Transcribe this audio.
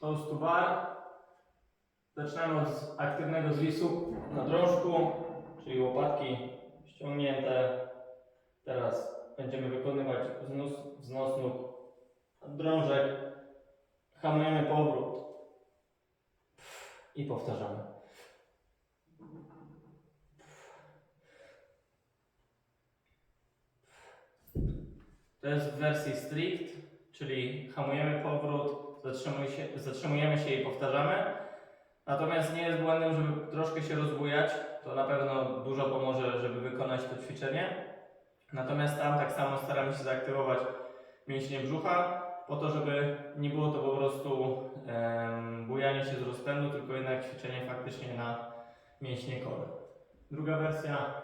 Toast to bar. Zaczynamy od aktywnego zwisu na drążku, czyli łopatki ściągnięte. Teraz będziemy wykonywać wznos, wznos nóg drążek. Hamujemy powrót i powtarzamy. To jest w wersji strict, czyli hamujemy powrót, zatrzymuj się, zatrzymujemy się i powtarzamy. Natomiast nie jest błędem, żeby troszkę się rozbujać. To na pewno dużo pomoże, żeby wykonać to ćwiczenie. Natomiast tam tak samo staramy się zaaktywować mięśnie brzucha, po to, żeby nie było to po prostu em, bujanie się z rozpędu, tylko jednak ćwiczenie faktycznie na mięśnie kory. Druga wersja